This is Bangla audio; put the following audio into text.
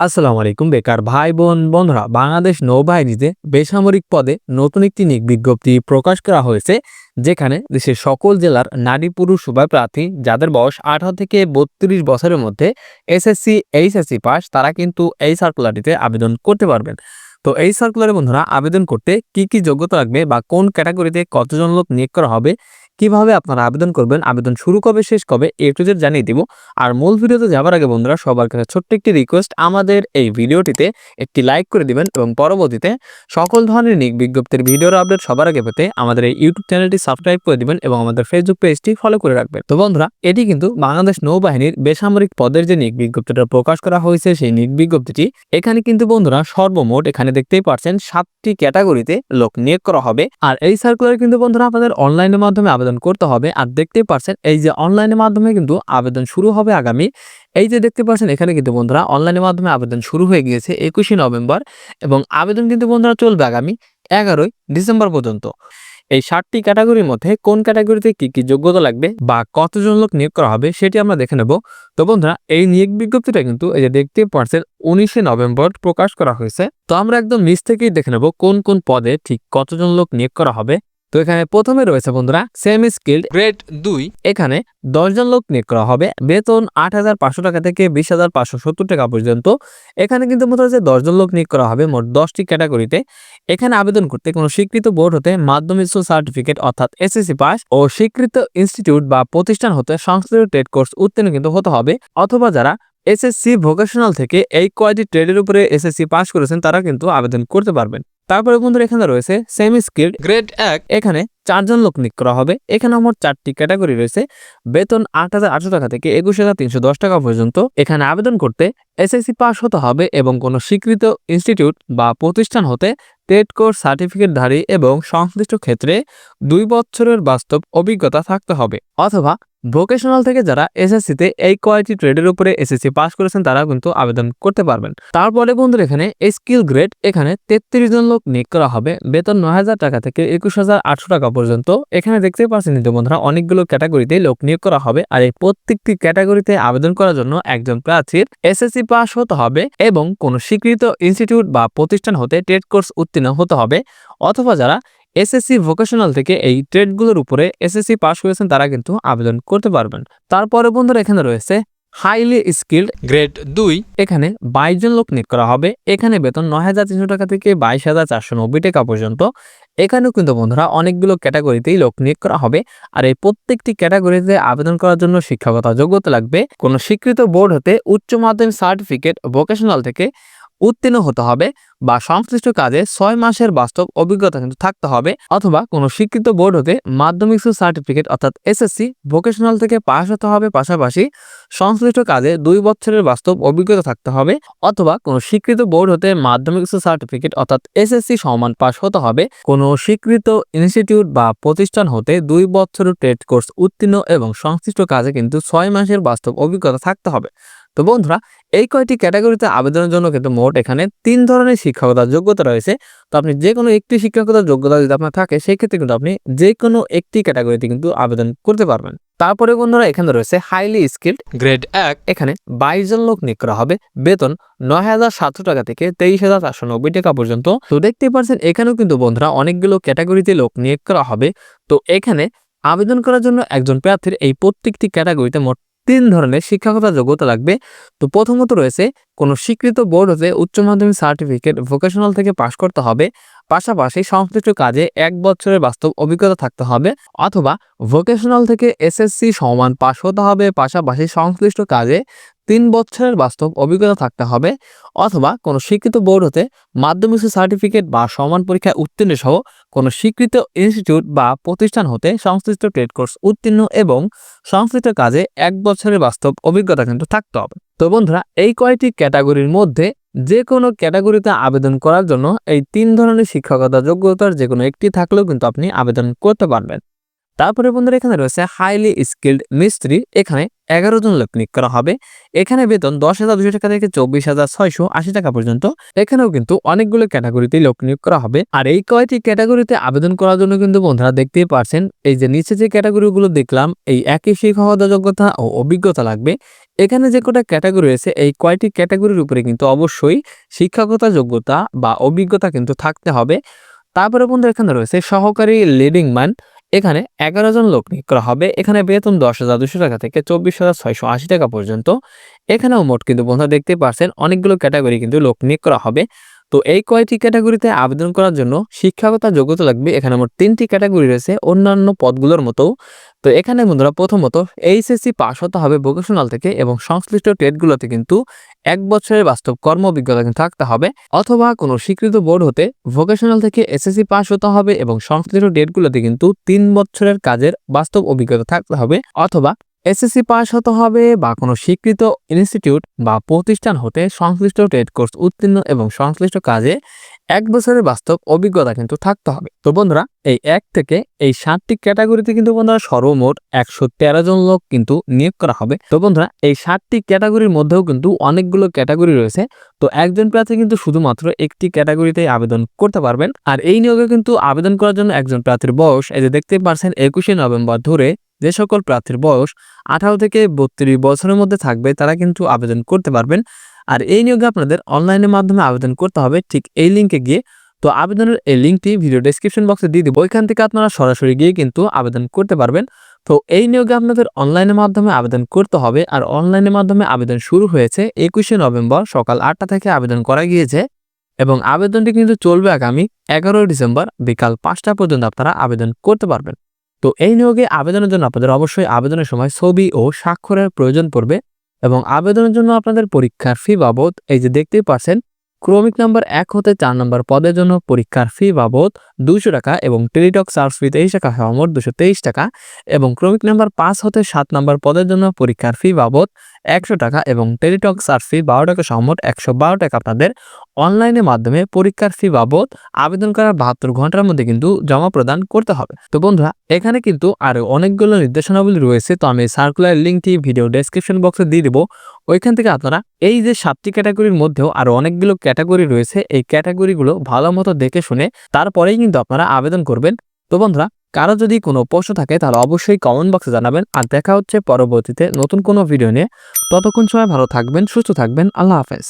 আসসালামু আলাইকুম, বেকার ভাই বোন বন্ধুরা। বাংলাদেশ নৌবাহিনীতে বেসামরিক পদে নতুন একটি নিয়োগ বিজ্ঞপ্তি প্রকাশ করা হয়েছে, যেখানে দেশের সকল জেলার নারী পুরুষ উভয় প্রার্থী, যাদের বয়স আঠারো থেকে বত্রিশ বছরের মধ্যে এসএসসি, এইচএসসি পাস, তারা কিন্তু এই সার্কুলারটিতে আবেদন করতে পারবেন। তো এই সার্কুলারে বন্ধুরা, আবেদন করতে কি কি যোগ্যতা লাগবে বা কোন ক্যাটাগরিতে কতজন লোক নিয়োগ করা হবে কীভাবে আপনারা আবেদন করবেন, আবেদন শুরু কবে, শেষ কবে, এ টু জেড জানিয়ে দিব। আর মূল ভিডিওতে যাওয়ার আগে বন্ধুরা, সবার কাছে ছোট্ট একটি রিকোয়েস্ট আমাদের এই ভিডিওটিতে একটি লাইক করে দিবেন এবং পরবর্তীতে সকল ধরনের নিক বিজ্ঞপ্তির ভিডিওর আপডেট সবার আগে পেতে আমাদের এই ইউটিউব চ্যানেলটি সাবস্ক্রাইব করে দিবেন এবং আমাদের ফেসবুক পেজটি ফলো করে রাখবেন। তো বন্ধুরা, এটি কিন্তু বাংলাদেশ নৌবাহিনীর বেসামরিক পদের যে নিক বিজ্ঞপ্তিটা প্রকাশ করা হয়েছে, সেই নিক বিজ্ঞপ্তিটি, এখানে কিন্তু বন্ধুরা সর্বমোট এখানে দেখতেই পাচ্ছেন সাতটি ক্যাটাগরিতে লোক নিয়োগ করা হবে। আর এই সার্কুলার কিন্তু বন্ধুরা, আপনাদের অনলাইনের মাধ্যমে আবেদন করতে হবে। আর দেখতেই পাচ্ছেন এই যে অনলাইনের মাধ্যমে কিন্তু আবেদন শুরু হবে আগামী। এই যে দেখতে পাচ্ছেন এখানে কিন্তু বন্ধুরা অনলাইনের মাধ্যমে আবেদন শুরু হয়ে গিয়েছে একুশে নভেম্বর এবং আবেদন কিন্তু বন্ধুরা চলবে আগামী এগারোই ডিসেম্বর পর্যন্ত। এই ষাটটি ক্যাটাগরির মধ্যে কোন ক্যাটাগরিতে কি কি যোগ্যতা লাগবে বা কতজন লোক নিয়োগ করা হবে সেটি আমরা দেখে নেব। তো বন্ধুরা, এই নিয়োগ বিজ্ঞপ্তিটা কিন্তু এই যে দেখতে পাচ্ছেন উনিশে নভেম্বর প্রকাশ করা হয়েছে। তো আমরা একদম নিচ থেকেই দেখে নেব কোন কোন পদে ঠিক কতজন লোক নিয়োগ করা হবে। তো এখানে প্রথমে রয়েছে বন্ধুরা সেমি স্কিল্ড গ্রেড দুই। এখানে দশজন লোক নিয়োগ করা হবে। বেতন আট হাজার পাঁচশো টাকা থেকে বিশ হাজার পাঁচশো সত্তর টাকা পর্যন্ত। এখানে কিন্তু মনে হচ্ছে দশজন লোক নিয়োগ করা হবে মোট দশটি ক্যাটাগরিতে। এখানে আবেদন করতে কোনো স্বীকৃত বোর্ড হতে মাধ্যমিক সার্টিফিকেট অর্থাৎ এসএসসি পাস ও স্বীকৃত ইনস্টিটিউট বা প্রতিষ্ঠান হতে সংশ্লিষ্ট ট্রেড কোর্স উত্তীর্ণ কিন্তু হতে হবে। অথবা যারা এসএসসি ভোকেশনাল থেকে এই কয়টি ট্রেডের উপরে এসএসসি পাস করেছেন তারা কিন্তু আবেদন করতে পারবেন। তারপরে বন্ধুরা এখানে রয়েছে সেমি স্কিল্ড গ্রেড এক। এখানে চারজন লোক নিয়োগ করা হবে। এখানে আমার চারটি ক্যাটাগরি রয়েছে। বেতন আট হাজার আটশো টাকা থেকে একুশ হাজার তিনশো দশ টাকা পর্যন্ত। এখানে আবেদন করতে এসএসসি পাস হতে হবে এবং কোনো স্বীকৃত ইনস্টিটিউট বা প্রতিষ্ঠান হতে টেট কোর্স সার্টিফিকেটধারী এবং সংশ্লিষ্ট ক্ষেত্রে দুই বছরের বাস্তব অভিজ্ঞতা থাকতে হবে। অথবা ভোকেশনাল থেকে যারা এসএসসিতে এই কয়েকটি ট্রেডের উপরে এসএসসি পাস করেছেন, তারা কিন্তু আবেদন করতে পারবেন। তারপরে বন্ধুরা, এখানে স্কিল গ্রেড এখানে তেত্রিশ জন লোক নিয়োগ করা হবে। বেতন নয় হাজার টাকা থেকে একুশ হাজার আটশো টাকা পর্যন্ত। এখানে দেখতে পাচ্ছেন কিন্তু বন্ধুরা, অনেকগুলো ক্যাটাগরিতে লোক নিয়োগ করা হবে। আর এই প্রত্যেকটি ক্যাটাগরিতে আবেদন করার জন্য একজন প্রার্থীর এসএসসি পাস হতে হবে এবং কোনো স্বীকৃত ইনস্টিটিউট বা প্রতিষ্ঠান হতে টেট কোর্স উত্তীর্ণ হতে হবে। অথবা যারা এসএসসি ভোকেশনাল থেকে এই ট্রেডগুলোর উপরে এসএসসি পাস করেছেন তারা কিন্তু আবেদন করতে পারবেন। তারপরে বন্ধুরা এখানে রয়েছে হাইলি স্কিল্ড গ্রেড দুই। এখানে বাইশ জন লোক নিয়োগ করা হবে। এখানে বেতন নয় হাজার তিনশো টাকা থেকে বাইশ হাজার চারশো নব্বই টাকা পর্যন্ত। এখানেও কিন্তু বন্ধুরা অনেকগুলো ক্যাটাগরিতেই লোক নিয়োগ করা হবে। আর এই প্রত্যেকটি ক্যাটাগরিতে আবেদন করার জন্য শিক্ষাগত যোগ্যতা লাগবে। কোনো স্বীকৃত বোর্ড হতে উচ্চ মাধ্যমিক সার্টিফিকেট ভোকেশনাল থেকে উত্তীর্ণ হতে হবে বা সংশ্লিষ্ট কাজে ছয় মাসের বাস্তব অভিজ্ঞতা কিন্তু থাকতে হবে অথবা কোনো স্বীকৃত বোর্ড হতে মাধ্যমিক সার্টিফিকেট অর্থাৎ এসএসসি ভোকেশনাল থেকে পাশ হতে হবে। পাশাপাশি সংশ্লিষ্ট কাজে দুই বছরের বাস্তব অভিজ্ঞতা থাকতে হবে অথবা কোনো স্বীকৃত বোর্ড হতে মাধ্যমিক সার্টিফিকেট অর্থাৎ এসএসসি সমান পাশ হতে হবে। কোনো স্বীকৃত ইনস্টিটিউট বা প্রতিষ্ঠান হতে দুই বছরের ট্রেড কোর্স উত্তীর্ণ এবং সংশ্লিষ্ট কাজে কিন্তু ছয় মাসের বাস্তব অভিজ্ঞতা থাকতে হবে। তো বন্ধুরা এই কয়টি ক্যাটাগরিতে আবেদনের জন্য কিন্তু মোট এখানে তিন ধরনের শিক্ষকতার যোগ্যতা রয়েছে। তো আপনি যে কোনো একটি শিক্ষকতার যোগ্যতা যদি আপনার থাকে সেই ক্ষেত্রে কিন্তু আপনি যে কোনো একটি ক্যাটাগরিতে কিন্তু আবেদন করতে পারবেন। তারপরে বন্ধুরা এখানে রয়েছে হাইলি স্কিল্ড গ্রেড এক। এখানে বাইশ জন লোক নিয়োগ করা হবে। বেতন নয় হাজার সাতশো টাকা থেকে তেইশ হাজার চারশো নব্বই টাকা পর্যন্ত। তো দেখতে পাচ্ছেন এখানেও কিন্তু বন্ধুরা অনেকগুলো ক্যাটাগরিতে লোক নিয়োগ করা হবে। তো এখানে আবেদন করার জন্য একজন প্রার্থীর এই প্রত্যেকটি ক্যাটাগরিতে মোট তিন ধরনের শিক্ষাগত যোগ্যতা লাগবে। তো প্রথমত রয়েছে, কোনো স্বীকৃত বোর্ড হতে উচ্চ মাধ্যমিক সার্টিফিকেট ভোকেশনাল থেকে পাশ করতে হবে। পাশাপাশি সংশ্লিষ্ট কাজে এক বছরের বাস্তব অভিজ্ঞতা থাকতে হবে অথবা ভোকেশনাল থেকে এসএসসি সমান পাশ হতে হবে। পাশাপাশি সংশ্লিষ্ট কাজে তিন বছরের বাস্তব অভিজ্ঞতা থাকতে হবে অথবা কোনো স্বীকৃত বোর্ড হতে মাধ্যমিক সার্টিফিকেট বা সমান পরীক্ষায় উত্তীর্ণ সহ কোনো স্বীকৃত ইনস্টিটিউট বা প্রতিষ্ঠান হতে সংশ্লিষ্ট ট্রেড কোর্স উত্তীর্ণ এবং সংশ্লিষ্ট কাজে এক বছরের বাস্তব অভিজ্ঞতা কিন্তু থাকতে হবে। তো বন্ধুরা, এই কয়টি ক্যাটাগরির মধ্যে যে কোনো ক্যাটাগরিতে আবেদন করার জন্য এই তিন ধরনের শিক্ষকতা যোগ্যতার যে কোনো একটি থাকলেও কিন্তু আপনি আবেদন করতে পারবেন। তারপরে বন্ধুরা এখানে রয়েছে হাইলি স্কিল্ড মিস্ত্রি এখানে এগারো জন লোক নিয়োগ করা হবে। এখানে বেতন দশ হাজার দুশো টাকা থেকে চব্বিশ হাজার ছয়শো আশি টাকা পর্যন্ত। এখানেও কিন্তু অনেকগুলো ক্যাটাগরিতে লোক নিয়োগ করা হবে। আর এই কয়টি ক্যাটাগরিতে আবেদন করার জন্য কিন্তু বন্ধুরা দেখতেই পারছেন, এই যে নিচে যে ক্যাটাগরিগুলো দেখলাম, এই একই শিক্ষাগত যোগ্যতা ও অভিজ্ঞতা লাগবে। এখানে যে কটা ক্যাটাগরি রয়েছে, এই কয়টি ক্যাটাগরির উপরে কিন্তু অবশ্যই শিক্ষাগত যোগ্যতা বা অভিজ্ঞতা কিন্তু থাকতে হবে। তারপরে বন্ধু এখানে রয়েছে সহকারী লিডিং ম্যান এখানে এগারো জন লোক নিয়োগ করা হবে। এখানে বেতন দশ হাজার দুশো টাকা থেকে চব্বিশ হাজার ছয়শো আশি টাকা পর্যন্ত। এখানেও মোট কিন্তু বন্ধুরা দেখতে পারছেন, অনেকগুলো ক্যাটাগরি কিন্তু লোক নিয়োগ করা হবে। তো এই কয়টি ক্যাটাগরিতে আবেদন করার জন্য শিক্ষাগত যোগ্যতা লাগবে? এখানে মোট তিনটি ক্যাটাগরি রয়েছে, অন্যান্য পদগুলোর মতো। তো এখানে বন্ধুরা প্রথমত এইচএসসি পাস হতে হবে ভোকেশনাল থেকে এবং সংশ্লিষ্ট ট্রেডগুলোতে কিন্তু এক বছরের বাস্তব কর্ম অভিজ্ঞতা কিন্তু থাকতে হবে। অথবা কোনো স্বীকৃত বোর্ড হতে ভোকেশনাল থেকে এসএসসি পাস হতে হবে এবং সংশ্লিষ্ট ডেটগুলোতে কিন্তু তিন বছরের কাজের বাস্তব অভিজ্ঞতা থাকতে হবে। অথবা এসএসসি পাস হতে হবে বা কোনো স্বীকৃত ইনস্টিটিউট বা প্রতিষ্ঠান হতে সংশ্লিষ্ট ট্রেড কোর্স উত্তীর্ণ এবং সংশ্লিষ্ট কাজে এক বছরের বাস্তব অভিজ্ঞতা কিন্তু থাকতে হবে। তো বন্ধুরা, এই এক থেকে এই সাতটি ক্যাটাগরিতে কিন্তু বন্ধুরা সর্বমোট একশো তেরো জন লোক কিন্তু নিয়োগ করা হবে। তো বন্ধুরা, এই সাতটি ক্যাটাগরির মধ্যেও কিন্তু অনেকগুলো ক্যাটাগরি রয়েছে। তো একজন প্রার্থী কিন্তু শুধুমাত্র একটি ক্যাটাগরিতে আবেদন করতে পারবেন। আর এই নিয়োগে কিন্তু আবেদন করার জন্য একজন প্রার্থীর বয়স, এই যে দেখতে পারছেন, একুশে নভেম্বর ধরে যে সকল প্রার্থীর বয়স আঠারো থেকে বত্রিশ বছরের মধ্যে থাকবে, তারা কিন্তু আবেদন করতে পারবেন। আর এই নিয়োগে আপনাদের অনলাইনের মাধ্যমে আবেদন করতে হবে, ঠিক এই লিঙ্কে গিয়ে। তো আবেদনের এই লিঙ্কটি ভিডিও ডেসক্রিপশন বক্সে দিয়ে দিব। ওইখান থেকে আপনারা সরাসরি গিয়ে কিন্তু আবেদন করতে পারবেন। তো এই নিয়োগে আপনাদের অনলাইনের মাধ্যমে আবেদন করতে হবে। আর অনলাইনের মাধ্যমে আবেদন শুরু হয়েছে একুশে নভেম্বর সকাল আটটা থেকে আবেদন করা গিয়েছে। এবং আবেদনটি কিন্তু চলবে আগামী এগারোই ডিসেম্বর বিকাল পাঁচটা পর্যন্ত আপনারা আবেদন করতে পারবেন। তো এই নিয়োগে আবেদনের জন্য আপনাদের অবশ্যই আবেদনের সময় ছবি ও স্বাক্ষরের প্রয়োজন পড়বে এবং আবেদনের জন্য আপনাদের পরীক্ষার ফি বাবদ, এই যে দেখতেই পাচ্ছেন, ক্রমিক নাম্বার এক হতে চার নম্বর পদের জন্য পরীক্ষার ফি বাবদ দুশো টাকা এবং টেলিটক চার্জ ফি তেইশ টাকা হওয়া মোট দুশো তেইশ টাকা এবং ক্রমিক নাম্বার পাঁচ হতে সাত নম্বর পদের জন্য পরীক্ষার ফি বাবদ একশো টাকা এবং টেলিটক চার্জ ফি বারো টাকা সম্মত একশো বারো টাকা আপনাদের অনলাইনের মাধ্যমে পরীক্ষার ফি বাবদ আবেদন করার বাহাত্তর ঘণ্টার মধ্যে কিন্তু জমা প্রদান করতে হবে। তো বন্ধুরা, এখানে কিন্তু আরও অনেকগুলো নির্দেশনাবলী রয়েছে, তো আমি সার্কুলার লিঙ্কটি ভিডিও ডেসক্রিপশন বক্সে দিয়ে দেবো। ওইখান থেকে আপনারা এই যে সাতটি ক্যাটাগরির মধ্যেও আরও অনেকগুলো ক্যাটাগরি রয়েছে, এই ক্যাটাগরিগুলো ভালো মতো দেখে শুনে তারপরেই কিন্তু আপনারা আবেদন করবেন। তো বন্ধুরা কারও যদি কোনো প্রশ্ন থাকে, তাহলে অবশ্যই কমেন্ট বক্সে জানাবেন। আর দেখা হচ্ছে পরবর্তীতে নতুন কোনো ভিডিও নিয়ে। ততক্ষণ সময় ভালো থাকবেন, সুস্থ থাকবেন। আল্লাহ হাফেজ।